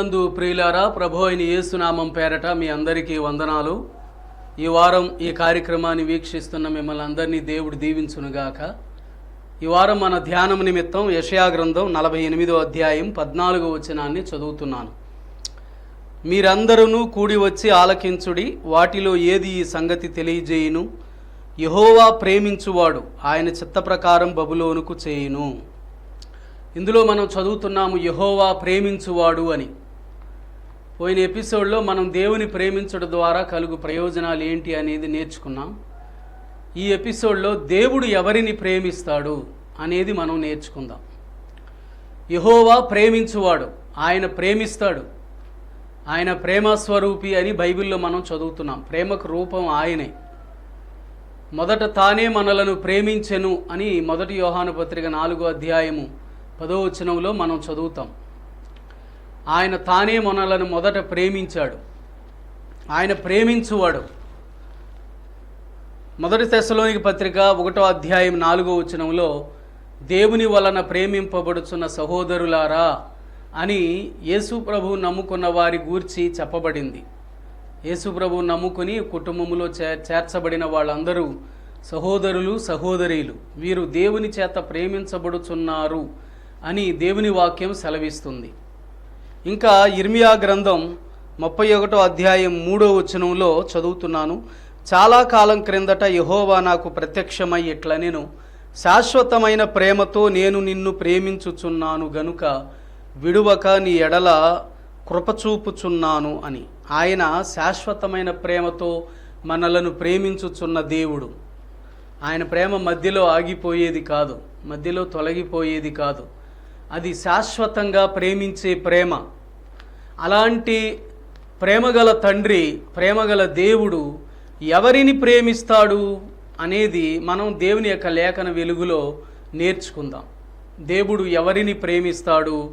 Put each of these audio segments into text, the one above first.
ప్రభునందు ప్రియులారా ప్రభు అయిన యేసునామం పేరట మీ అందరికీ వందనాలు. ఈ వారం ఈ కార్యక్రమాన్ని వీక్షిస్తున్న మిమ్మల్ని అందరినీ దేవుడు దీవించునుగాక. ఈ వారం మన ధ్యానం నిమిత్తం యషయా గ్రంథం నలభై ఎనిమిదో అధ్యాయం పద్నాలుగో వచనాన్ని చదువుతున్నాను. మీరందరూ కూడి వచ్చి ఆలకించుడి వాటిలో ఏది ఈ సంగతి తెలియజేయును? యహోవా ప్రేమించువాడు ఆయన చిత్త ప్రకారం బబులోనుకు చేయును. ఇందులో మనం చదువుతున్నాము యహోవా ప్రేమించువాడు అని. పోయిన ఎపిసోడ్లో మనం దేవుని ప్రేమించడం ద్వారా కలుగు ప్రయోజనాలు ఏంటి అనేది నేర్చుకున్నాం. ఈ ఎపిసోడ్లో దేవుడు ఎవరిని ప్రేమిస్తాడు అనేది మనం నేర్చుకుందాం. యహోవా ప్రేమించువాడు ఆయన ప్రేమిస్తాడు. ఆయన ప్రేమస్వరూపి అని బైబిల్లో మనం చదువుతున్నాం. ప్రేమకు రూపం ఆయనే. మొదట తానే మనలను ప్రేమించెను అని మొదటి యోహాను పత్రిక నాలుగో అధ్యాయము పదో వచనంలో మనం చదువుతాం. ఆయన తానే మనలను మొదట ప్రేమించాడు. ఆయన ప్రేమించువాడు. మొదటి తెశలోనికి పత్రిక ఒకటో అధ్యాయం నాలుగో వచనంలో దేవుని వలన ప్రేమింపబడుచున్న సహోదరులారా అని యేసు ప్రభు నమ్ముకున్న వారి గూర్చి చెప్పబడింది. యేసు ప్రభు నమ్ముకుని కుటుంబంలో చే చేర్చబడిన వాళ్ళందరూ సహోదరులు సహోదరీలు వీరు దేవుని చేత ప్రేమించబడుచున్నారు అని దేవుని వాక్యం సెలవిస్తుంది. ఇంకా ఇర్మియా గ్రంథం ముప్పై ఒకటో అధ్యాయం మూడో వచనంలో చదువుతున్నాను. చాలా కాలం క్రిందట యహోవా నాకు ప్రత్యక్షమై ఇట్లా నేను శాశ్వతమైన ప్రేమతో నేను నిన్ను ప్రేమించుచున్నాను గనుక విడువక నీ ఎడల కృపచూపుచున్నాను అని. ఆయన శాశ్వతమైన ప్రేమతో మనలను ప్రేమించుచున్న దేవుడు. ఆయన ప్రేమ మధ్యలో ఆగిపోయేది కాదు మధ్యలో తొలగిపోయేది కాదు. అది శాశ్వతంగా ప్రేమించే ప్రేమ. అలాంటి ప్రేమగల తండ్రి ప్రేమగల దేవుడు ఎవరిని ప్రేమిస్తాడు అనేది మనం దేవుని యొక్క లేఖన వెలుగులో నేర్చుకుందాం. దేవుడు ఎవరిని ప్రేమిస్తాడు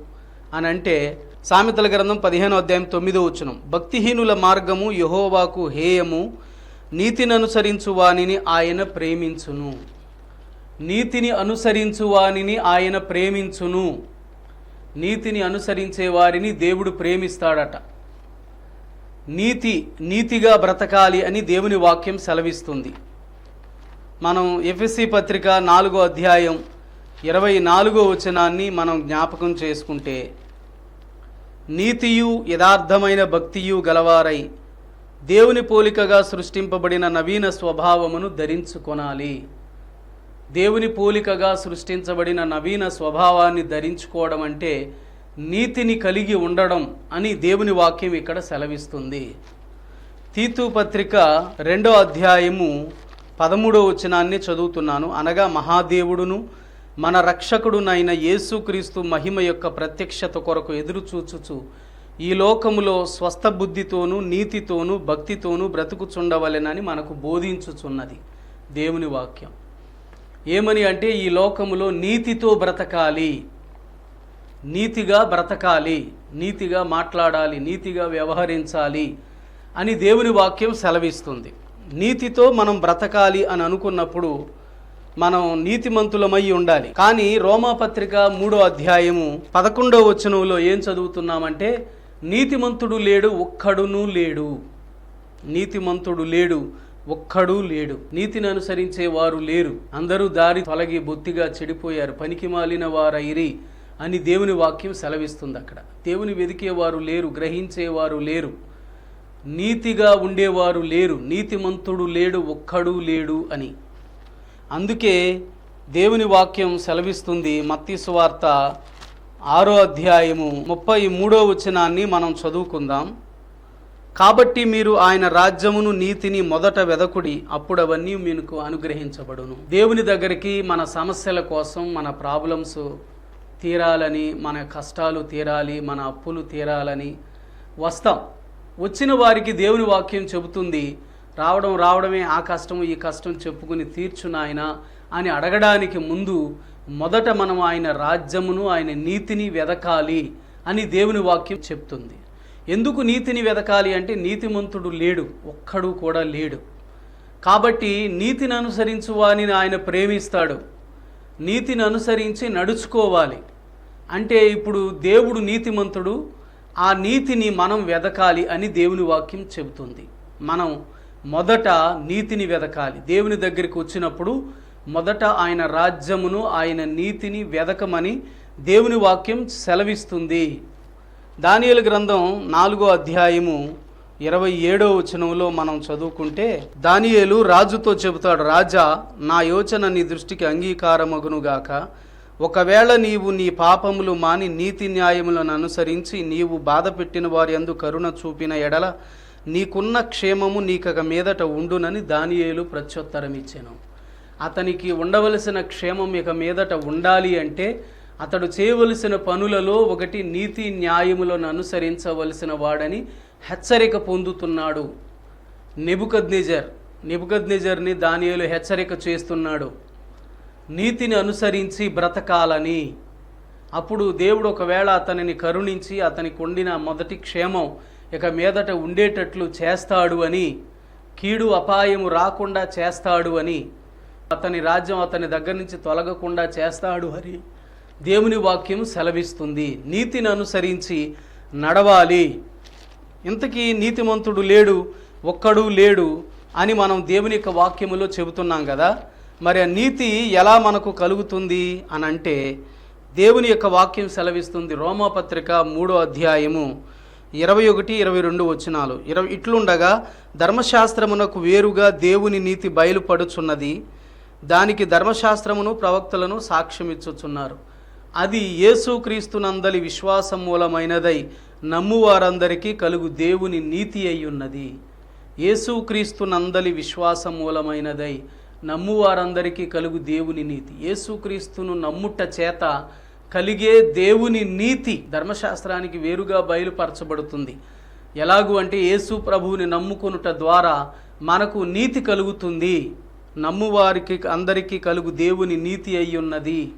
అని అంటే సామెతల గ్రంథం పదిహేనో అధ్యాయం తొమ్మిదో వచనం. భక్తిహీనుల మార్గము యహోవాకు హేయము నీతిని అనుసరించు వానిని ఆయన ప్రేమించును. నీతిని అనుసరించు వానిని ఆయన ప్రేమించును. నీతిని అనుసరించే వారిని దేవుడు ప్రేమిస్తాడట. నీతి నీతిగా బ్రతకాలి అని దేవుని వాక్యం సెలవిస్తుంది. మనం ఎఫ్ఎస్సి పత్రిక నాలుగో అధ్యాయం ఇరవై నాలుగో వచనాన్ని మనం జ్ఞాపకం చేసుకుంటే నీతియు యథార్థమైన భక్తియు గలవారై దేవుని పోలికగా సృష్టింపబడిన నవీన స్వభావమును ధరించుకొనాలి. దేవుని పోలికగా సృష్టించబడిన నవీన స్వభావాన్ని ధరించుకోవడం అంటే నీతిని కలిగి ఉండడం అని దేవుని వాక్యం ఇక్కడ సెలవిస్తుంది. తీతు పత్రిక రెండో అధ్యాయము పదమూడో వచనాన్ని చదువుతున్నాను. అనగా మహాదేవుడును మన రక్షకుడునైన యేసుక్రీస్తు మహిమ యొక్క ప్రత్యక్షత కొరకు ఎదురు చూచుచు ఈ లోకములో స్వస్థ బుద్ధితోనూ నీతితోనూ భక్తితోనూ బ్రతుకుచుండవలెనని మనకు బోధించుచున్నది దేవుని వాక్యం. ఏమని అంటే ఈ లోకములో నీతితో బ్రతకాలి. నీతిగా బ్రతకాలి. నీతిగా మాట్లాడాలి. నీతిగా వ్యవహరించాలి అని దేవుని వాక్యం సెలవిస్తుంది. నీతితో మనం బ్రతకాలి అని అనుకున్నప్పుడు మనం నీతిమంతులమై ఉండాలి. కానీ రోమాపత్రిక మూడో అధ్యాయము పదకొండో వచనంలో ఏం చదువుతున్నామంటే నీతిమంతుడు లేడు ఒక్కడునూ లేడు. నీతిమంతుడు లేడు. ఒక్కడూ లేడు. నీతిని అనుసరించే వారు లేరు. అందరూ దారి తొలగి బొత్తిగా చెడిపోయారు. పనికి మాలిన వారైరి అని దేవుని వాక్యం సెలవిస్తుంది అక్కడ. దేవుని వెదికేవారు లేరు గ్రహించేవారు లేరు. నీతిగా ఉండేవారు లేరు. నీతిమంతుడు లేడు ఒక్కడూ లేడు అని. అందుకే దేవుని వాక్యం సెలవిస్తుంది మత్తి సువార్త ఆరో అధ్యాయము ముప్పై మూడో వచనాన్ని మనం చదువుకుందాం. కాబట్టి మీరు ఆయన రాజ్యమును నీతిని మొదట వెదకుడి అప్పుడు అవన్నీ మీకు అనుగ్రహించబడును. దేవుని దగ్గరికి మన సమస్యల కోసం మన ప్రాబ్లమ్స్ తీరాలని మన కష్టాలు తీరాలి మన అప్పులు తీరాలని వస్తాం. వచ్చిన వారికి దేవుని వాక్యం చెబుతుంది రావడం రావడమే ఆ కష్టం ఈ కష్టం చెప్పుకుని తీర్చు నాయన అని అడగడానికి ముందు మొదట మనం ఆయన రాజ్యమును ఆయన నీతిని వెదకాలి అని దేవుని వాక్యం చెప్తుంది. ఎందుకు నీతిని వెదకాలి అంటే నీతిమంతుడు లేడు ఒక్కడు కూడా లేడు. కాబట్టి నీతిని అనుసరించు వానిని ఆయన ప్రేమిస్తాడు. నీతిని అనుసరించి నడుచుకోవాలి. అంటే ఇప్పుడు దేవుడు నీతిమంతుడు ఆ నీతిని మనం వెదకాలి అని దేవుని వాక్యం చెబుతుంది. మనం మొదట నీతిని వెదకాలి. దేవుని దగ్గరికి వచ్చినప్పుడు మొదట ఆయన రాజ్యమును ఆయన నీతిని వెదకమని దేవుని వాక్యం సెలవిస్తుంది. దానియలు గ్రంథం నాలుగో అధ్యాయము ఇరవై ఏడో వచనంలో మనం చదువుకుంటే దానియేలు రాజుతో చెబుతాడు రాజా నా యోచన నీ దృష్టికి అంగీకారమగునుగాక ఒకవేళ నీవు నీ పాపములు మాని నీతి న్యాయములను అనుసరించి నీవు బాధ పెట్టిన వారి అందు కరుణ చూపిన ఎడల నీకున్న క్షేమము నీకక మీదట ఉండునని దానియేలు ప్రత్యుత్తరం ఇచ్చాను అతనికి ఉండవలసిన క్షేమం ఇక మీదట ఉండాలి అంటే అతడు చేయవలసిన పనులలో ఒకటి నీతి న్యాయములను అనుసరించవలసిన వాడని హెచ్చరిక పొందుతున్నాడు. నిబుకద్నిజర్ నిబుకద్నిజర్ని దానియలు హెచ్చరిక చేస్తున్నాడు. నీతిని అనుసరించి బ్రతకాలని. అప్పుడు దేవుడు ఒకవేళ అతనిని కరుణించి అతనికి ఉండిన మొదటి క్షేమం ఇక మీదట ఉండేటట్లు చేస్తాడు అని కీడు అపాయము రాకుండా చేస్తాడు అని అతని రాజ్యం అతని దగ్గర నుంచి తొలగకుండా చేస్తాడు అని దేవుని వాక్యం సెలవిస్తుంది. నీతిని అనుసరించి నడవాలి. ఇంతకీ నీతిమంతుడు లేడు ఒక్కడు లేడు అని మనం దేవుని యొక్క వాక్యములో చెబుతున్నాం కదా. మరి ఆ నీతి ఎలా మనకు కలుగుతుంది అని అంటే దేవుని యొక్క వాక్యం సెలవిస్తుంది రోమాపత్రిక మూడో అధ్యాయము ఇరవై ఒకటి ఇరవై రెండు వచనాలు. ఇరవై ఇట్లుండగా ధర్మశాస్త్రమునకు వేరుగా దేవుని నీతి బయలుపడుచున్నది. దానికి ధర్మశాస్త్రమును ప్రవక్తలను సాక్ష్యమిచ్చుచున్నారు. అది యేసుక్రీస్తునందలి విశ్వాసం మూలమైనదై నమ్మువారందరికీ కలుగు దేవుని నీతి అయ్యున్నది. ఉన్నది యేసుక్రీస్తునందలి విశ్వాసం మూలమైనదై నమ్మువారందరికీ కలుగు దేవుని నీతి. యేసుక్రీస్తును నమ్ముట చేత కలిగే దేవుని నీతి ధర్మశాస్త్రానికి వేరుగా బయలుపరచబడుతుంది. ఎలాగు అంటే యేసు ప్రభువుని నమ్ముకొనుట ద్వారా మనకు నీతి కలుగుతుంది. నమ్మువారికి అందరికీ కలుగు దేవుని నీతి అయ్యున్నది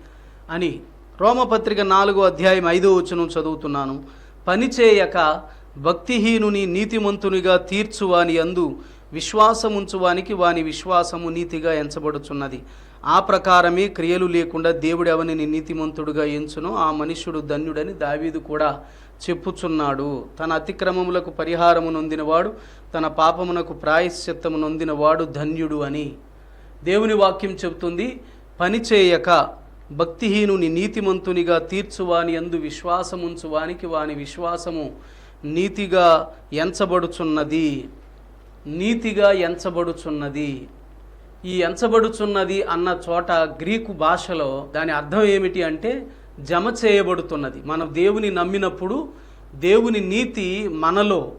అని రోమపత్రిక నాలుగో అధ్యాయం ఐదో వచనం చదువుతున్నాను. పనిచేయక భక్తిహీనుని నీతిమంతునిగా తీర్చువాని అందు విశ్వాసముంచువానికి వాని విశ్వాసము నీతిగా ఎంచబడుచున్నది. ఆ ప్రకారమే క్రియలు లేకుండా దేవుడు ఎవరిని నీతిమంతుడుగా ఎంచునో ఆ మనుష్యుడు ధన్యుడని దావీదు కూడా చెప్పుచున్నాడు. తన అతిక్రమములకు పరిహారము నొందినవాడు తన పాపమునకు ప్రాయశ్చిత్తము నొందినవాడు ధన్యుడు అని దేవుని వాక్యం చెబుతుంది. పనిచేయక భక్తిహీనుని నీతిమంతునిగా తీర్చువాని అందు విశ్వాసముంచువానికి వాని విశ్వాసము నీతిగా ఎంచబడుచున్నది. నీతిగా ఎంచబడుచున్నది. ఈ ఎంచబడుచున్నది అన్న చోట గ్రీకు భాషలో దాని అర్థం ఏమిటి అంటే జమ చేయబడుతున్నది. మనం దేవుని నమ్మినప్పుడు దేవుని నీతి మనలో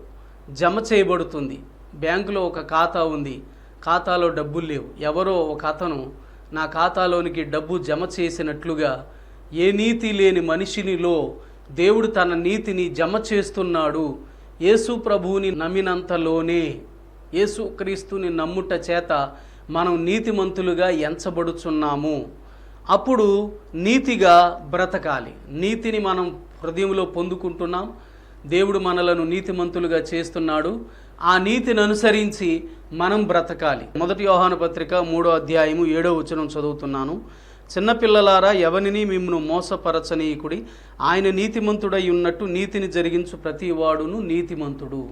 జమ చేయబడుతుంది. బ్యాంకులో ఒక ఖాతా ఉంది. ఖాతాలో డబ్బులు లేవు. ఎవరో ఒక అతను నా ఖాతాలోనికి డబ్బు జమ చేసినట్లుగా ఏ నీతి లేని మనిషినిలో దేవుడు తన నీతిని జమ చేస్తున్నాడు. యేసు ప్రభువుని నమ్మినంతలోనే యేసు క్రీస్తుని నమ్ముట చేత మనం నీతిమంతులుగా ఎంచబడుచున్నాము. అప్పుడు నీతిగా బ్రతకాలి. నీతిని మనం హృదయంలో పొందుకుంటున్నాం. దేవుడు మనలను నీతిమంతులుగా చేస్తున్నాడు. ఆ నీతిని అనుసరించి మనం బ్రతకాలి. మొదటి యోహాను పత్రిక మూడో అధ్యాయము ఏడో వచనం చదువుతున్నాను. చిన్నపిల్లలారా ఎవరిని మిమ్మను మోసపరచనీయకుడి? ఆయన నీతిమంతుడై ఉన్నట్టు నీతిని జరిగించు ప్రతివాడును నీతిమంతుడు.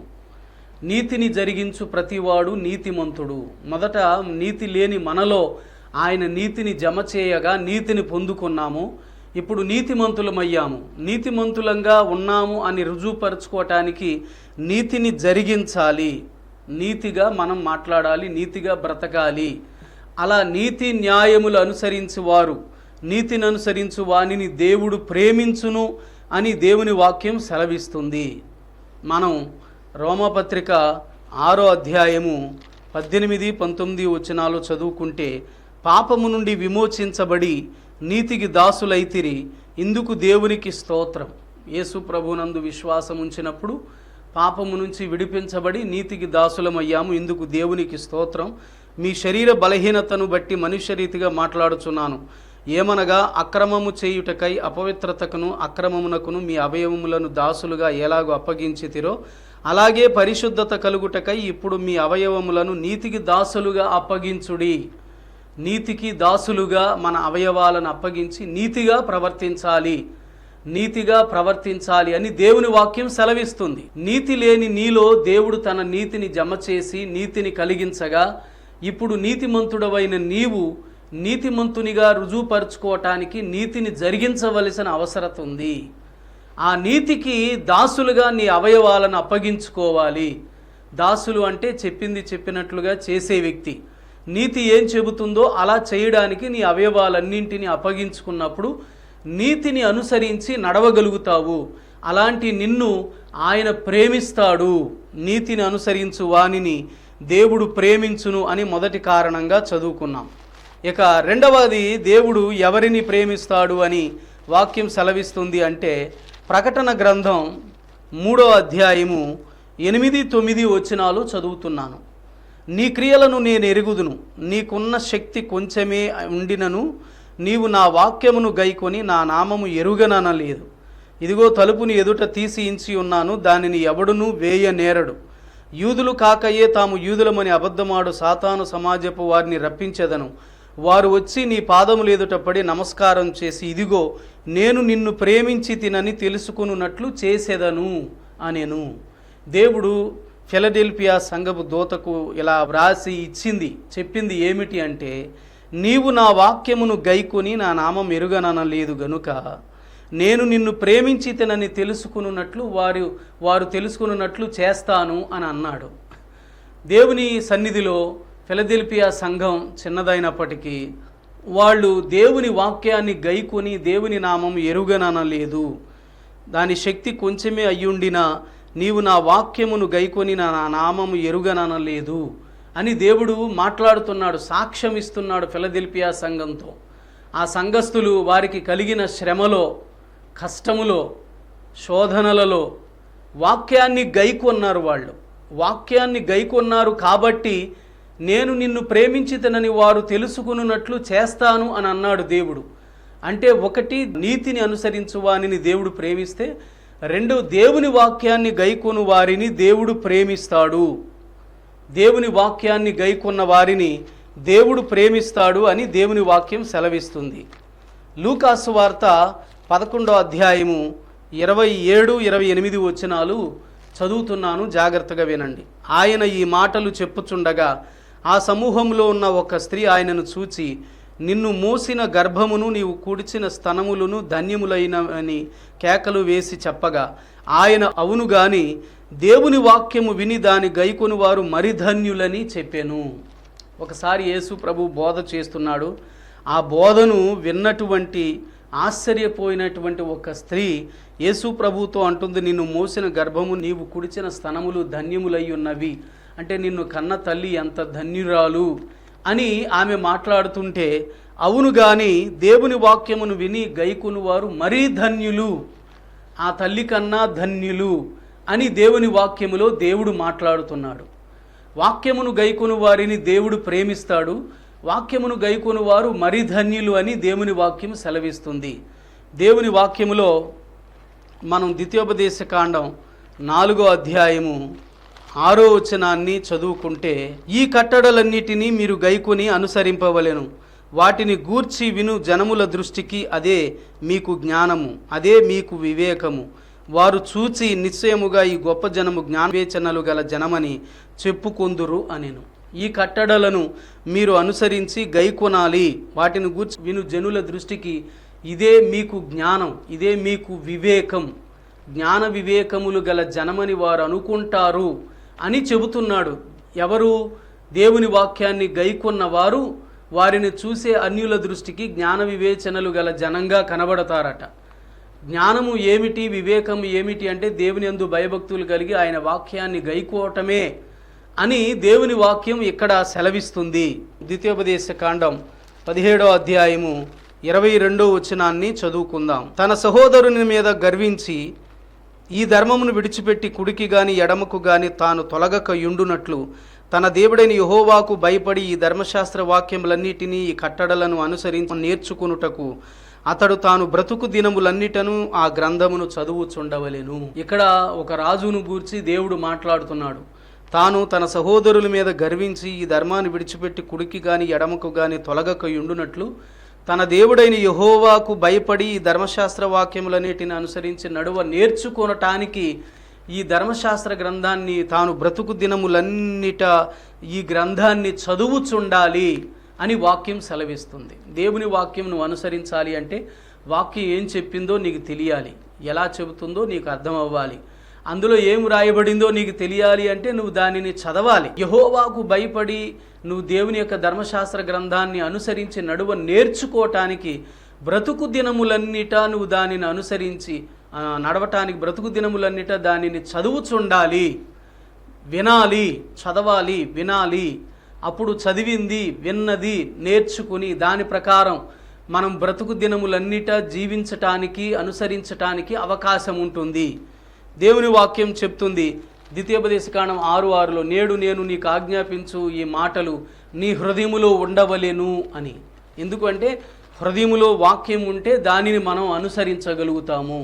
నీతిని జరిగించు ప్రతివాడు నీతిమంతుడు. మొదట నీతి లేని మనలో ఆయన నీతిని జమ చేయగా నీతిని పొందుకున్నాము. ఇప్పుడు నీతిమంతులమయ్యాము. నీతిమంతులంగా ఉన్నాము అని రుజువుపరచుకోవటానికి నీతిని జరిగించాలి. నీతిగా మనం మాట్లాడాలి నీతిగా బ్రతకాలి. అలా నీతి న్యాయములు అనుసరించి వారు నీతిని అనుసరించు వానిని దేవుడు ప్రేమించును అని దేవుని వాక్యం సెలవిస్తుంది. మనం రోమపత్రిక ఆరో అధ్యాయము పద్దెనిమిది పంతొమ్మిది వచనాలు చదువుకుంటే పాపము నుండి విమోచించబడి నీతికి దాసులైతిరి ఇందుకు దేవునికి స్తోత్రం. యేసు ప్రభునందు విశ్వాసం ఉంచినప్పుడు పాపము నుంచి విడిపించబడి నీతికి దాసులమయ్యాము ఇందుకు దేవునికి స్తోత్రం. మీ శరీర బలహీనతను బట్టి మనుష్య రీతిగా మాట్లాడుచున్నాను. ఏమనగా అక్రమము చేయుటకై అపవిత్రతకును అక్రమమునకును మీ అవయవములను దాసులుగా ఎలాగో అప్పగించితిరో అలాగే పరిశుద్ధత కలుగుటకై ఇప్పుడు మీ అవయవములను నీతికి దాసులుగా అప్పగించుడి. నీతికి దాసులుగా మన అవయవాలను అప్పగించి నీతిగా ప్రవర్తించాలి. నీతిగా ప్రవర్తించాలి అని దేవుని వాక్యం సెలవిస్తుంది. నీతి లేని నీలో దేవుడు తన నీతిని జమ చేసి నీతిని కలిగించగా ఇప్పుడు నీతిమంతుడవైన నీవు నీతిమంతునిగా రుజువుపరుచుకోవటానికి నీతిని జరిగించవలసిన అవసరత ఉంది ఆ నీతికి దాసులుగా నీ అవయవాలను అప్పగించుకోవాలి. దాసులు అంటే చెప్పింది చెప్పినట్లుగా చేసే వ్యక్తి. నీతి ఏం చెబుతుందో అలా చేయడానికి నీ అవయవాలన్నింటినీ అప్పగించుకున్నప్పుడు నీతిని అనుసరించి నడవగలుగుతావు. అలాంటి నిన్ను ఆయన ప్రేమిస్తాడు. నీతిని అనుసరించు వానిని దేవుడు ప్రేమించును అని మొదటి కారణంగా చదువుకున్నాం. ఇక రెండవది దేవుడు ఎవరిని ప్రేమిస్తాడు అని వాక్యం సెలవిస్తుంది అంటే ప్రకటన గ్రంథం మూడో అధ్యాయము ఎనిమిది తొమ్మిది వచనాలు చదువుతున్నాను. నీ క్రియలను నేను ఎరుగుదును. నీకున్న శక్తి కొంచెమే ఉండినను. నీవు నా వాక్యమును గైకొని నా నామము ఎరుగననలేదు ఇదిగో తలుపుని ఎదుట తీసి ఇంచి ఉన్నాను. దానిని ఎవడునూ వేయ నేరడు యూదులు కాకయే తాము యూదులమని అబద్ధమాడు సాతాను సమాజపు వారిని రప్పించెదను. వారు వచ్చి నీ పాదములు ఎదుట పడి నమస్కారం చేసి ఇదిగో నేను నిన్ను ప్రేమించి తినని తెలుసుకున్నట్లు చేసేదను అనేను. దేవుడు ఫిలడెల్ఫియా సంఘపు దూతకు ఇలా వ్రాసి ఇచ్చింది చెప్పింది ఏమిటి అంటే నీవు నా వాక్యమును గైకొని నా నామం ఎరుగననలేదు గనుక నేను నిన్ను ప్రేమించి తినని తెలుసుకున్నట్లు వారు వారు తెలుసుకున్నట్లు చేస్తాను అని అన్నాడు. దేవుని సన్నిధిలో ఫిలదెల్పియా సంఘం చిన్నదైనప్పటికీ వాళ్ళు దేవుని వాక్యాన్ని గైకొని దేవుని నామం ఎరుగననలేదు. దాని శక్తి కొంచెమే అయ్యుండినా నీవు నా వాక్యమును గైకొని నా నామము ఎరుగననలేదు అని దేవుడు మాట్లాడుతున్నాడు సాక్ష్యం ఇస్తున్నాడు ఫిలదెల్పియా సంఘంతో. ఆ సంఘస్థులు వారికి కలిగిన శ్రమలో కష్టములో శోధనలలో వాక్యాన్ని గైకొన్నారు వాళ్ళు. వాక్యాన్ని గైకొన్నారు కాబట్టి నేను నిన్ను ప్రేమించితనని వారు తెలుసుకున్నట్లు చేస్తాను అని అన్నాడు దేవుడు. అంటే ఒకటి నీతిని అనుసరించు వానిని దేవుడు ప్రేమిస్తే రెండు దేవుని వాక్యాన్ని గైకొను వారిని దేవుడు ప్రేమిస్తాడు. దేవుని వాక్యాన్ని గైకొన్న వారిని దేవుడు ప్రేమిస్తాడు అని దేవుని వాక్యం సెలవిస్తుంది. లూకాసు వార్త పదకొండో అధ్యాయము ఇరవై ఏడు ఇరవై ఎనిమిది వచనాలు చదువుతున్నాను జాగ్రత్తగా వినండి. ఆయన ఈ మాటలు చెప్పుచుండగా ఆ సమూహంలో ఉన్న ఒక స్త్రీ ఆయనను చూచి నిన్ను మోసిన గర్భమును నీవు కుడిచిన స్తనములను ధన్యములైనవని కేకలు వేసి చెప్పగా ఆయన అవును గాని దేవుని వాక్యము విని దాని గైకొని వారు మరి ధన్యులని చెప్పాను. ఒకసారి యేసు ప్రభు బోధ చేస్తున్నాడు. ఆ బోధను విన్నటువంటి ఆశ్చర్యపోయినటువంటి ఒక స్త్రీ యేసు ప్రభుతో అంటుంది నిన్ను మోసిన గర్భము నీవు కుడిచిన స్తనములు ధన్యములై ఉన్నవి అంటే నిన్ను కన్న తల్లి ఎంత ధన్యురాలు? అని ఆమె మాట్లాడుతుంటే అవును గాని దేవుని వాక్యమును విని గైకును వారు మరీ ధన్యులు. ఆ తల్లి కన్నా ధన్యులు అని దేవుని వాక్యములో దేవుడు మాట్లాడుతున్నాడు. వాక్యమును గైకొను వారిని దేవుడు ప్రేమిస్తాడు. వాక్యమును గైకొను వారు మరీ ధన్యులు అని దేవుని వాక్యం సెలవిస్తుంది. దేవుని వాక్యములో మనం ద్వితీయోపదేశ కాండం నాలుగో అధ్యాయము ఆరో వచనాన్ని చదువుకుంటే ఈ కట్టడలన్నిటినీ మీరు గైకొని అనుసరింపవలెను. వాటిని గూర్చి విను జనముల దృష్టికి అదే మీకు జ్ఞానము అదే మీకు వివేకము. వారు చూచి నిశ్చయముగా ఈ గొప్ప జనము జ్ఞానవేచనలు గల జనమని చెప్పుకొందురు అనెను. ఈ కట్టడలను మీరు అనుసరించి గైకొనాలి. వాటిని గూర్చి విను జనుల దృష్టికి ఇదే మీకు జ్ఞానం ఇదే మీకు వివేకం. జ్ఞాన వివేకములు గల జనమని వారు అనుకుంటారు. అని చెబుతున్నాడు. ఎవరు? దేవుని వాక్యాన్ని గైకొన్న వారు వారిని చూసే అన్యుల దృష్టికి జ్ఞాన వివేచనలు గల జనంగా కనబడతారట. జ్ఞానము ఏమిటి? వివేకము ఏమిటి? అంటే దేవుని అందు భయభక్తులు కలిగి ఆయన వాక్యాన్ని గైకోవటమే అని దేవుని వాక్యం ఇక్కడ సెలవిస్తుంది. ద్వితీయోపదేశ కాండం పదిహేడో అధ్యాయము ఇరవై రెండో వచనాన్ని చదువుకుందాం. తన సహోదరుని మీద గర్వించి ఈ ధర్మమును విడిచిపెట్టి కుడికి గాని ఎడమకు గాని తాను తొలగక యుండునట్లు తన దేవుడైన యహోవాకు భయపడి ఈ ధర్మశాస్త్ర వాక్యములన్నిటినీ ఈ కట్టడలను అనుసరించి నేర్చుకునుటకు అతడు తాను బ్రతుకు దినములన్నిటను ఆ గ్రంథమును చదువుచుండవలెను. ఇక్కడ ఒక రాజును గూర్చి దేవుడు మాట్లాడుతున్నాడు. తాను తన సహోదరుల మీద గర్వించి ఈ ధర్మాన్ని విడిచిపెట్టి కుడికి గాని ఎడమకు గాని తొలగక యుండునట్లు తన దేవుడైన యహోవాకు భయపడి ఈ ధర్మశాస్త్ర వాక్యములన్నిటిని అనుసరించి నడువ నేర్చుకొనటానికి ఈ ధర్మశాస్త్ర గ్రంథాన్ని తాను బ్రతుకు దినములన్నిట ఈ గ్రంథాన్ని చదువుచుండాలి అని వాక్యం సెలవిస్తుంది. దేవుని వాక్యం నువ్వు అనుసరించాలి అంటే వాక్యం ఏం చెప్పిందో నీకు తెలియాలి. ఎలా చెబుతుందో నీకు అర్థం అవ్వాలి అందులో ఏం రాయబడిందో నీకు తెలియాలి అంటే నువ్వు దానిని చదవాలి. యహోవాకు భయపడి నువ్వు దేవుని యొక్క ధర్మశాస్త్ర గ్రంథాన్ని అనుసరించి నడువ నేర్చుకోవటానికి బ్రతుకు దినములన్నిట నువ్వు దానిని అనుసరించి నడవటానికి బ్రతుకు దినములన్నిట దానిని చదువుచుండాలి. వినాలి చదవాలి వినాలి. అప్పుడు చదివింది విన్నది నేర్చుకుని దాని ప్రకారం మనం బ్రతుకు దినములన్నిట జీవించటానికి అనుసరించటానికి అవకాశం ఉంటుంది. దేవుని వాక్యం చెప్తుంది ద్వితీయోపదేశకాండం ఆరు ఆరులో నేడు నేను నీకు ఆజ్ఞాపించు ఈ మాటలు నీ హృదయములో ఉండవలేను అని. ఎందుకంటే హృదయములో వాక్యం ఉంటే దానిని మనం అనుసరించగలుగుతాము.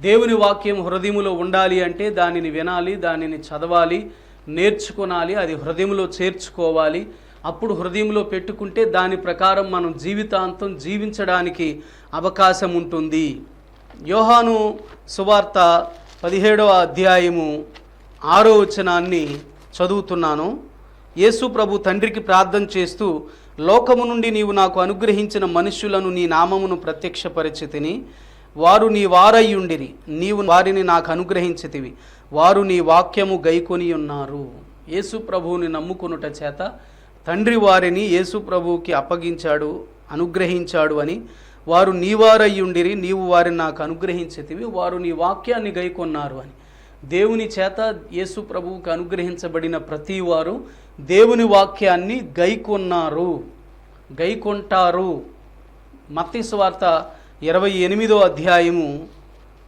దేవుని వాక్యం హృదయములో ఉండాలి అంటే దానిని వినాలి దానిని చదవాలి నేర్చుకోనాలి అది హృదయంలో చేర్చుకోవాలి. అప్పుడు హృదయంలో పెట్టుకుంటే దాని ప్రకారం మనం జీవితాంతం జీవించడానికి అవకాశం ఉంటుంది యోహాను సువార్త పదిహేడవ అధ్యాయము ఆరో వచనాన్ని చదువుతున్నాను. యేసు ప్రభు తండ్రికి ప్రార్థన చేస్తూ లోకము నుండి నీవు నాకు అనుగ్రహించిన మనుష్యులను నీ నామమును ప్రత్యక్షపరిచితిని. వారు నీ వారయ్యుండిరి. నీవు వారిని నాకు అనుగ్రహించితివి. వారు నీ వాక్యము గైకొని ఉన్నారు. యేసు ప్రభువుని నమ్ముకొనుట చేత తండ్రి వారిని యేసు ప్రభువుకి అప్పగించాడు అనుగ్రహించాడు అని. వారు నీవారయ్యుండిరి నీవు వారిని నాకు అనుగ్రహించితివి. వారు నీ వాక్యాన్ని గైకొన్నారు అని. దేవుని చేత యేసు ప్రభువుకు అనుగ్రహించబడిన ప్రతి వారు దేవుని వాక్యాన్ని గైకొన్నారు. గైకొంటారు. మత్తి సువార్త ఇరవై ఎనిమిదో అధ్యాయము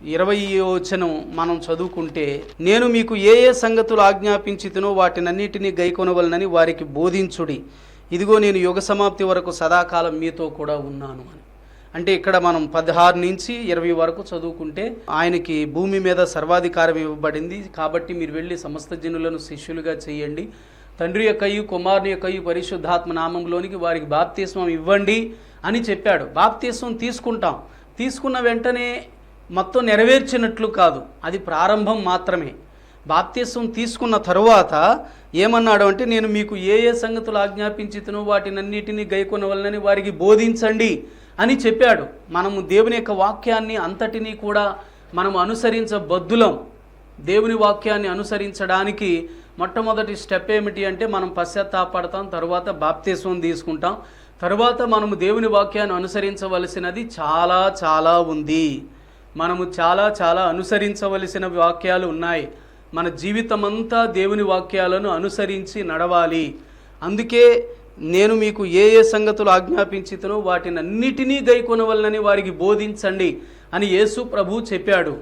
ఇరవై వచనం మనం చదువుకుంటే నేను మీకు ఏ ఏ సంగతులు ఆజ్ఞాపించితునో వాటినన్నిటినీ గైకొనవలనని వారికి బోధించుడి. ఇదిగో నేను యుగ సమాప్తి వరకు సదాకాలం మీతో కూడా ఉన్నాను అని. అంటే ఇక్కడ మనం పదహారు నుంచి ఇరవై వరకు చదువుకుంటే ఆయనకి భూమి మీద సర్వాధికారం ఇవ్వబడింది. కాబట్టి మీరు వెళ్ళి సమస్త జనులను శిష్యులుగా చేయండి. తండ్రి యొక్కయు కుమారుని యొక్కయు పరిశుద్ధాత్మ నామంలోనికి వారికి బాప్తీస్వం ఇవ్వండి అని చెప్పాడు. బాప్తీస్వం తీసుకుంటాం. తీసుకున్న వెంటనే మొత్తం నెరవేర్చినట్లు కాదు. అది ప్రారంభం మాత్రమే. బాప్తీస్వం తీసుకున్న తరువాత ఏమన్నాడు అంటే నేను మీకు ఏ ఏ సంగతులు ఆజ్ఞాపించితును వాటినన్నిటినీ గైకొనవలనని వారికి బోధించండి. అని చెప్పాడు. మనము దేవుని యొక్క వాక్యాన్ని అంతటినీ కూడా మనం అనుసరించబద్దులం. దేవుని వాక్యాన్ని అనుసరించడానికి మొట్టమొదటి స్టెప్ ఏమిటి అంటే మనం పశ్చాత్తాపడతాం తర్వాత బాప్తిస్వం తీసుకుంటాం. తర్వాత మనము దేవుని వాక్యాన్ని అనుసరించవలసినది చాలా చాలా ఉంది. మనము చాలా చాలా అనుసరించవలసిన వాక్యాలు ఉన్నాయి. మన జీవితమంతా దేవుని వాక్యాలను అనుసరించి నడవాలి. అందుకే నేను మీకు ఏ ఏ సంగతులు ఆజ్ఞాపించితనో వాటిని అన్నిటినీ గైకొనవలనని వారికి బోధించండి అని యేసు ప్రభు చెప్పాడు.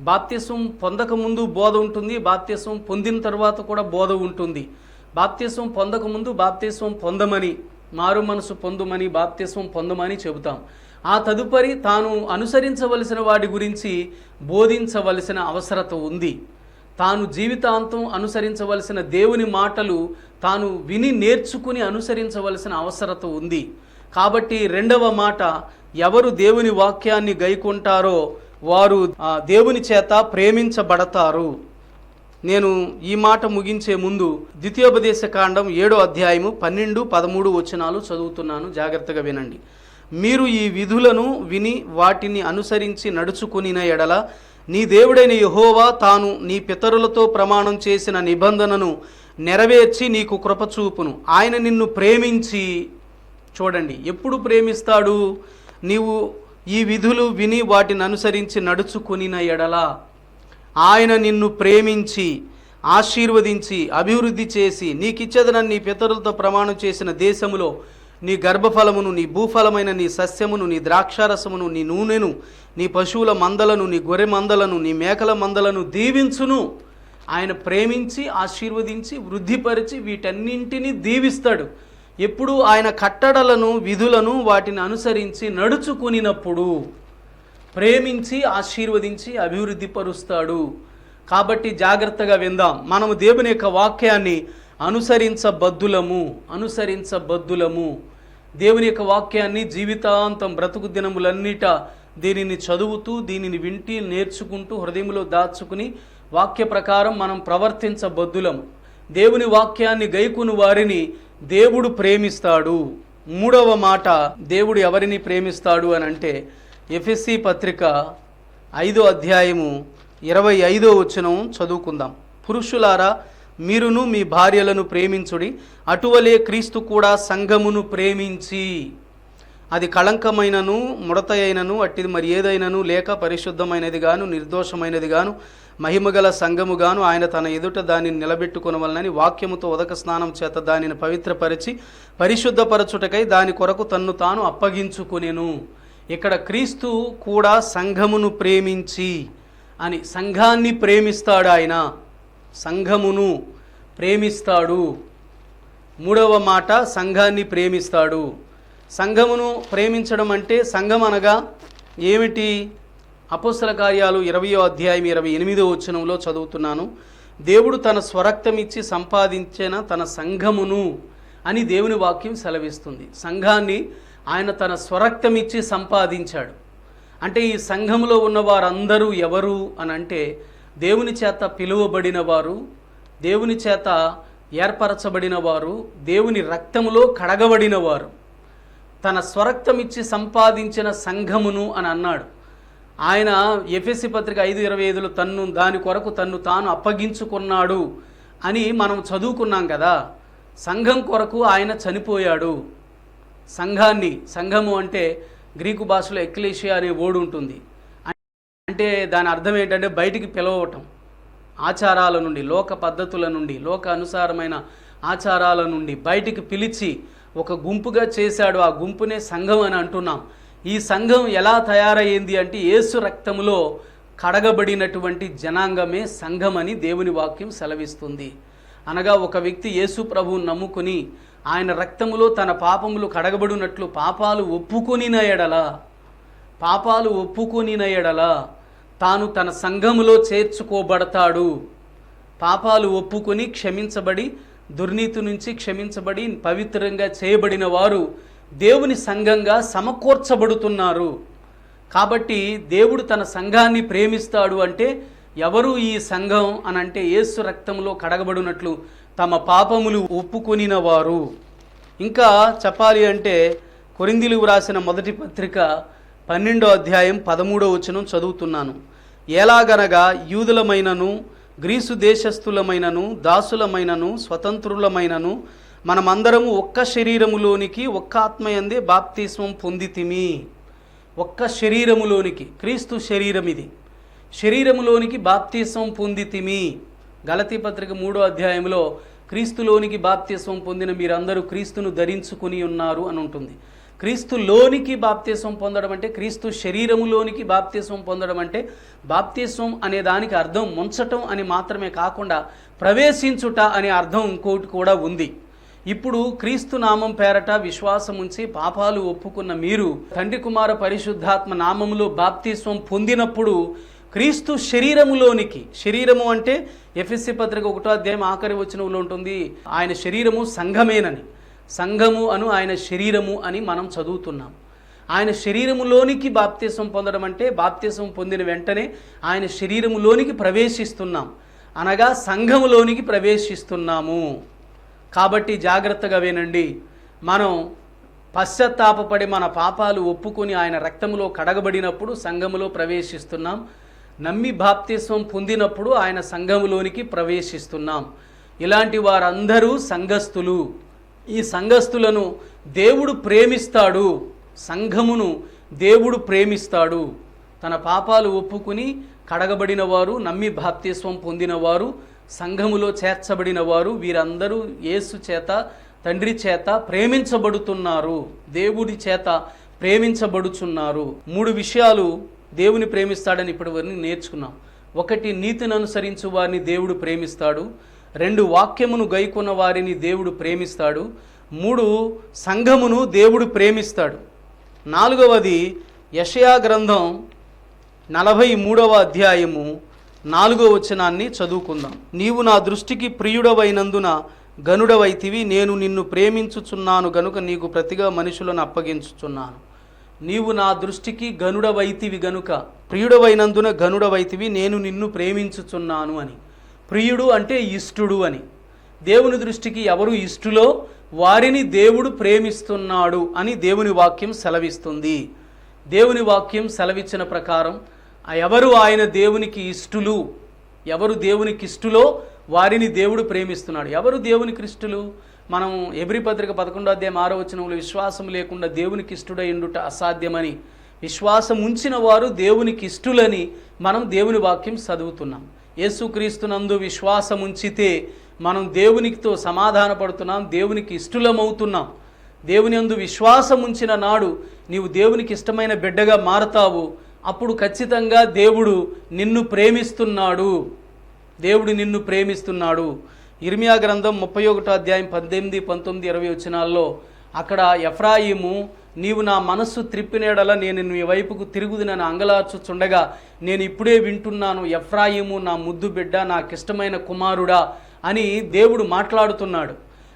బాప్త్యసం పొందకముందు బోధ ఉంటుంది బాప్త్యసం పొందిన తర్వాత కూడా బోధ ఉంటుంది. బాప్త్యసం పొందకముందు బాప్త్యసం పొందమని మారు మనసు పొందమని బాప్త్యసం పొందమని చెబుతాం. ఆ తదుపరి తాను అనుసరించవలసిన వాటి గురించి బోధించవలసిన అవసరత ఉంది. తాను జీవితాంతం అనుసరించవలసిన దేవుని మాటలు తాను విని నేర్చుకుని అనుసరించవలసిన అవసరత ఉంది. కాబట్టి రెండవ మాట ఎవరు దేవుని వాక్యాన్ని గైకొంటారో వారు దేవుని చేత ప్రేమించబడతారు. నేను ఈ మాట ముగించే ముందు ద్వితీయోపదేశ కాండం ఏడో అధ్యాయము పన్నెండు పదమూడు వచనాలు చదువుతున్నాను. జాగ్రత్తగా వినండి. మీరు ఈ విధులను విని వాటిని అనుసరించి నడుచుకునిన ఎడల నీ దేవుడైన యహోవా తాను నీ పితరులతో ప్రమాణం చేసిన నిబంధనను నెరవేర్చి నీకు కృపచూపును ఆయన నిన్ను ప్రేమించి చూడండి ఎప్పుడు ప్రేమిస్తాడు? నీవు ఈ విధులు విని వాటిని అనుసరించి నడుచుకునిన ఎడల. ఆయన నిన్ను ప్రేమించి ఆశీర్వదించి అభివృద్ధి చేసి నీకిచ్చేదనని నీ పితరులతో ప్రమాణం చేసిన దేశములో నీ గర్భఫలమును నీ భూఫలమైన నీ సస్యమును నీ ద్రాక్షారసమును నీ నూనెను నీ పశువుల మందలను నీ గొర్రె మందలను నీ మేకల మందలను దీవించును. ఆయన ప్రేమించి ఆశీర్వదించి వృద్ధిపరిచి వీటన్నింటినీ దీవిస్తాడు. ఎప్పుడు ఆయన కట్టడలను విధులను వాటిని అనుసరించి నడుచుకునినప్పుడు ప్రేమించి ఆశీర్వదించి అభివృద్ధి పరుస్తాడు కాబట్టి జాగ్రత్తగా విందాం. మనము దేవుని యొక్క వాక్యాన్ని అనుసరించబద్దులము అనుసరించబద్దులము. దేవుని యొక్క వాక్యాన్ని జీవితాంతం బ్రతుకు దినములన్నిట దీనిని చదువుతూ దీనిని వింటి నేర్చుకుంటూ హృదయంలో దాచుకుని వాక్య ప్రకారం మనం ప్రవర్తించబద్దులం. దేవుని వాక్యాన్ని గైకుని వారిని దేవుడు ప్రేమిస్తాడు. మూడవ మాట దేవుడు ఎవరిని ప్రేమిస్తాడు అని అంటే ఎఫ్ఎస్సి పత్రిక ఐదో అధ్యాయము ఇరవై ఐదో వచనం చదువుకుందాం. పురుషులారా మీరును మీ భార్యలను ప్రేమించుడి అటువలే క్రీస్తు కూడా సంఘమును ప్రేమించి అది కళంకమైనను ముడత అయినను అట్టిది మరి ఏదైనను లేక పరిశుద్ధమైనది గాను నిర్దోషమైనది గాను మహిమగల సంఘము గాను ఆయన తన ఎదుట దానిని నిలబెట్టుకునవలనని వాక్యముతో ఉదక స్నానం చేత దానిని పవిత్రపరిచి పరిశుద్ధపరచుటకై దాని కొరకు తన్ను తాను అప్పగించుకునేను. ఇక్కడ క్రీస్తు కూడా సంఘమును ప్రేమించి అని సంఘాన్ని ప్రేమిస్తాడు ఆయన సంఘమును ప్రేమిస్తాడు. మూడవ మాట సంఘాన్ని ప్రేమిస్తాడు. సంఘమును ప్రేమించడం అంటే సంఘం అనగా ఏమిటి? అపోస్తల కార్యాలు ఇరవయో అధ్యాయం ఇరవై ఎనిమిదో వచనంలో చదువుతున్నాను. దేవుడు తన స్వరక్తం ఇచ్చి సంపాదించిన తన సంఘమును అని దేవుని వాక్యం సెలవిస్తుంది. సంఘాన్ని ఆయన తన స్వరక్తం ఇచ్చి సంపాదించాడు. అంటే ఈ సంఘంలో ఉన్న వారందరూ ఎవరు అని అంటే దేవుని చేత పిలువబడిన వారు దేవుని చేత ఏర్పరచబడిన వారు దేవుని రక్తములో కడగబడిన వారు తన స్వరక్తమిచ్చి సంపాదించిన సంఘమును అని అన్నాడు. ఆయన ఎఫ్ఎస్సి పత్రిక ఐదు ఇరవై ఐదులో తన్ను దాని కొరకు తన్ను తాను అప్పగించుకున్నాడు అని మనం చదువుకున్నాం కదా. సంఘం కొరకు ఆయన చనిపోయాడు. సంఘాన్ని సంఘము అంటే గ్రీకు భాషలో ఎక్లేషియా అనే ఓడు ఉంటుంది. అంటే దాని అర్థం ఏంటంటే బయటికి పిలవటం. ఆచారాల నుండి లోక పద్ధతుల నుండి లోక అనుసారమైన ఆచారాల నుండి బయటికి పిలిచి ఒక గుంపుగా చేశాడు ఆ గుంపునే సంఘం అని అంటున్నాం. ఈ సంఘం ఎలా తయారయ్యింది అంటే యేసు రక్తములో కడగబడినటువంటి జనాంగమే సంఘం అని దేవుని వాక్యం సెలవిస్తుంది. అనగా ఒక వ్యక్తి యేసు ప్రభువును నమ్ముకుని ఆయన రక్తములో తన పాపములు కడగబడినట్లు పాపాలు ఒప్పుకొనిన ఎడల పాపాలు ఒప్పుకొనిన ఎడల తాను తన సంఘములో చేర్చుకోబడతాడు. పాపాలు ఒప్పుకొని క్షమించబడి దుర్నీతి నుంచి క్షమించబడి పవిత్రంగా చేయబడిన వారు దేవుని సంఘంగా సమకూర్చబడుతున్నారు. కాబట్టి దేవుడు తన సంఘాన్ని ప్రేమిస్తాడు అంటే ఎవరు ఈ సంఘం అని అంటే ఏసు రక్తంలో కడగబడినట్లు తమ పాపములు ఒప్పుకొనిన వారు ఇంకా చెప్పాలి అంటే కొరిందిలు వ్రాసిన మొదటి పత్రిక పన్నెండో అధ్యాయం పదమూడో వచనం చదువుతున్నాను. ఎలాగనగా యూదులమైనను గ్రీసు దేశస్థులమైనను దాసులమైనను స్వతంత్రులమైనను మనమందరము ఒక్క శరీరములోనికి ఒక్క ఆత్మయందే బాప్తిస్మం పొందితిమి. ఒక్క శరీరములోనికి క్రీస్తు శరీరం ఇది శరీరములోనికి బాప్తిస్వం పొందితిమి. గలతీ పత్రిక మూడో అధ్యాయంలో క్రీస్తులోనికి బాప్తిస్వం పొందిన మీరందరూ క్రీస్తును ధరించుకుని ఉన్నారు అని ఉంటుంది క్రీస్తులోనికి బాప్తీసం పొందడం అంటే క్రీస్తు శరీరములోనికి బాప్తీసం పొందడం అంటే బాప్తీసం అనే దానికి అర్థం ముంచటం అని మాత్రమే కాకుండా ప్రవేశించుట అనే అర్థం ఇంకోటి కూడా ఉంది. ఇప్పుడు క్రీస్తు నామం పేరట విశ్వాసం ఉంచి పాపాలు ఒప్పుకున్న మీరు తండ్రి కుమార పరిశుద్ధాత్మ నామములో బాప్తీస్వం పొందినప్పుడు క్రీస్తు శరీరములోనికి శరీరము అంటే ఎఫ్ఎస్సి పత్రిక ఒకటో అధ్యాయం ఆఖరి వచనంలో ఉంటుంది ఆయన శరీరము సంఘమేనని. సంఘము అను ఆయన శరీరము అని మనం చదువుతున్నాం. ఆయన శరీరములోనికి బాప్తిసం పొందడం అంటే బాప్తిసం పొందిన వెంటనే ఆయన శరీరములోనికి ప్రవేశిస్తున్నాం. అనగా సంఘములోనికి ప్రవేశిస్తున్నాము. కాబట్టి జాగ్రత్తగా వినండి. మనం పశ్చాత్తాపడి మన పాపాలు ఒప్పుకొని ఆయన రక్తములో కడగబడినప్పుడు సంఘములో ప్రవేశిస్తున్నాం. నమ్మి బాప్తిస్వం పొందినప్పుడు ఆయన సంఘములోనికి ప్రవేశిస్తున్నాం. ఇలాంటి వారందరూ సంఘస్థులు. ఈ సంఘస్థులను దేవుడు ప్రేమిస్తాడు. సంఘమును దేవుడు ప్రేమిస్తాడు. తన పాపాలు ఒప్పుకుని కడగబడిన వారు నమ్మి బాప్తిస్వం పొందినవారు సంఘములో చేర్చబడిన వారు వీరందరూ యేసు చేత తండ్రి చేత ప్రేమించబడుతున్నారు. దేవుడి చేత ప్రేమించబడుచున్నారు. మూడు విషయాలు దేవుని ప్రేమిస్తాడని ఇప్పటివరకు నేర్చుకున్నాం. ఒకటి నీతిని అనుసరించు వారిని దేవుడు ప్రేమిస్తాడు. రెండు వాక్యమును గైకొన్న వారిని దేవుడు ప్రేమిస్తాడు. మూడు సంఘమును దేవుడు ప్రేమిస్తాడు. నాలుగవది యషయా గ్రంథం నలభై మూడవ అధ్యాయము నాలుగో వచనాన్ని చదువుకుందాం. నీవు నా దృష్టికి ప్రియుడవైనందున గనుడవైతివి నేను నిన్ను ప్రేమించుచున్నాను గనుక నీకు ప్రతిగా మనుషులను అప్పగించుచున్నాను. నీవు నా దృష్టికి గనుడవైతివి గనుక ప్రియుడవైనందున గనుడవైతివి నేను నిన్ను ప్రేమించుచున్నాను అని. ప్రియుడు అంటే ఇష్టుడు అని. దేవుని దృష్టికి ఎవరు ఇష్టులో వారిని దేవుడు ప్రేమిస్తున్నాడు అని దేవుని వాక్యం సెలవిస్తుంది. దేవుని వాక్యం సెలవిచ్చిన ప్రకారం ఎవరు ఆయన దేవునికి ఇష్టులు ఎవరు దేవునికి ఇష్టులో వారిని దేవుడు ప్రేమిస్తున్నాడు. ఎవరు దేవునికి ఇష్టులు? మనం ఎబ్రి పత్రిక పదకొండో అధ్యాయం ఆరో వచనంలో విశ్వాసం లేకుండా దేవునికి ఇష్టడై ఉండుట అసాధ్యమని విశ్వాసం ఉంచిన వారు దేవునికి ఇష్టులని మనం దేవుని వాక్యం చదువుతున్నాం. యేసుక్రీస్తునందు విశ్వాసముంచితే మనం దేవునితో సమాధానపడుతున్నాం దేవునికి ఇష్టలమవుతున్నాం. దేవుని అందు విశ్వాసం ఉంచిన నాడు నీవు దేవునికి ఇష్టమైన బిడ్డగా మారతావు. అప్పుడు ఖచ్చితంగా దేవుడు నిన్ను ప్రేమిస్తున్నాడు. దేవుడు నిన్ను ప్రేమిస్తున్నాడు. ఇర్మియా గ్రంథం ముప్పై ఒకటో అధ్యాయం పద్దెనిమిది పంతొమ్మిది ఇరవై వచ్చినాల్లో అక్కడ ఎఫ్రాయిము నీవు నా మనస్సు త్రిప్పినేడల నేను నీ వైపుకు తిరుగుదునని అంగలార్చుచుండగా నేను ఇప్పుడే వింటున్నాను ఎఫ్రాయిము నా ముద్దు బిడ్డ నాకిష్టమైన కుమారుడా అని దేవుడు మాట్లాడుతున్నాడు.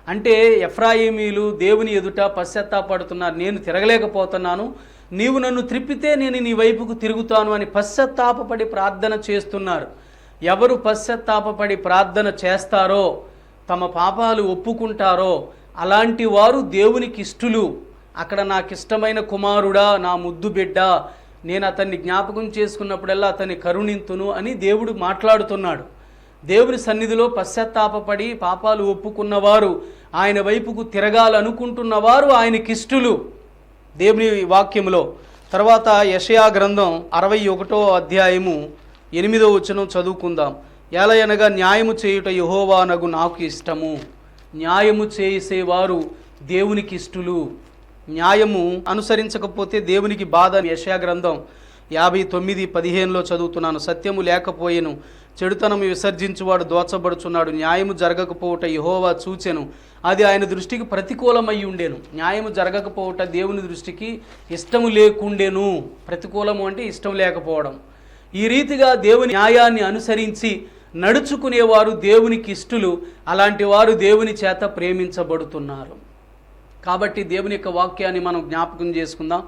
అంటే ఎఫ్రాయిమీలు దేవుని ఎదుట పశ్చాత్తాపడుతున్నారు నేను తిరగలేకపోతున్నాను నీవు నన్ను త్రిప్పితే నేను నీ వైపుకు తిరుగుతాను అని పశ్చాత్తాపపడి ప్రార్థన చేస్తున్నారు. ఎవరు పశ్చాత్తాపపడి ప్రార్థన చేస్తారో తమ పాపాలు ఒప్పుకుంటారో అలాంటి వారు దేవునికి ఇష్టులు. అక్కడ నాకు ఇష్టమైన కుమారుడా నా ముద్దు బిడ్డ నేను అతన్ని జ్ఞాపకం చేసుకున్నప్పుడల్లా అతన్ని కరుణింతును అని దేవుడు మాట్లాడుతున్నాడు. దేవుని సన్నిధిలో పశ్చాత్తాపపడి పాపాలు ఒప్పుకున్నవారు ఆయన వైపుకు తిరగాలనుకుంటున్నవారు ఆయనకిష్టులు. దేవుని వాక్యంలో తర్వాత యషయా గ్రంథం అరవై ఒకటో అధ్యాయము ఎనిమిదో వచనం చదువుకుందాం. ఎలయనగా న్యాయము చేయుట యహోవానగు నాకు ఇష్టము. న్యాయము చేసేవారు దేవునికి ఇష్టులు న్యాయము అనుసరించకపోతే దేవునికి బాధ యషయా గ్రంథం యాభై తొమ్మిది పదిహేనులో చదువుతున్నాను. సత్యము లేకపోయేను చెడుతనము విసర్జించువాడు దోచబడుచున్నాడు. న్యాయము జరగకపోవట యహోవా చూచెను. అది ఆయన దృష్టికి ప్రతికూలమై ఉండేను. న్యాయము జరగకపోవట దేవుని దృష్టికి ఇష్టము లేకుండేను. ప్రతికూలము అంటే ఇష్టం లేకపోవడం. ఈ రీతిగా దేవుని న్యాయాన్ని అనుసరించి నడుచుకునేవారు దేవునికి ఇష్టలు. అలాంటి వారు దేవుని చేత ప్రేమించబడుతున్నారు. కాబట్టి దేవుని యొక్క వాక్యాన్ని మనం జ్ఞాపకం చేసుకుందాం.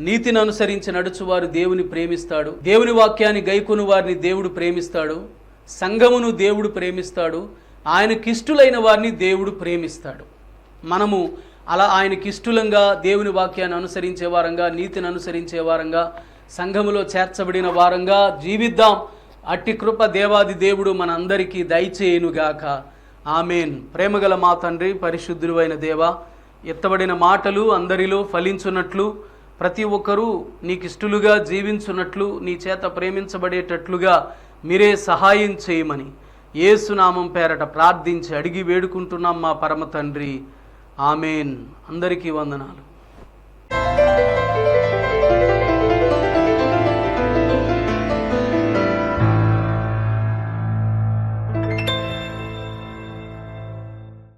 నీతిని అనుసరించి నడుచువారు దేవుని ప్రేమిస్తాడు. దేవుని వాక్యాన్ని గైకొని వారిని దేవుడు ప్రేమిస్తాడు. సంఘమును దేవుడు ప్రేమిస్తాడు. ఆయనకిష్టులైన వారిని దేవుడు ప్రేమిస్తాడు. మనము అలా ఆయనకిష్టులంగా దేవుని వాక్యాన్ని అనుసరించే వారంగా నీతిని అనుసరించే వారంగా సంఘములో చేర్చబడిన వారంగా జీవిద్దాం. అట్టి కృప దేవాది దేవుడు మన అందరికీ దయచేయునుగాక. ఆమెన్. ప్రేమగల మా తండ్రి పరిశుద్ధుడు అయిన దేవా ఎత్తబడిన మాటలు అందరిలో ఫలించున్నట్లు ప్రతి ఒక్కరూ నీకు ఇష్టలుగా జీవించున్నట్లు నీ చేత ప్రేమించబడేటట్లుగా మీరే సహాయం చేయమని ఏసునామం పేరట ప్రార్థించి అడిగి వేడుకుంటున్నాం మా పరమ తండ్రి. ఆమెన్. అందరికీ వందనాలు.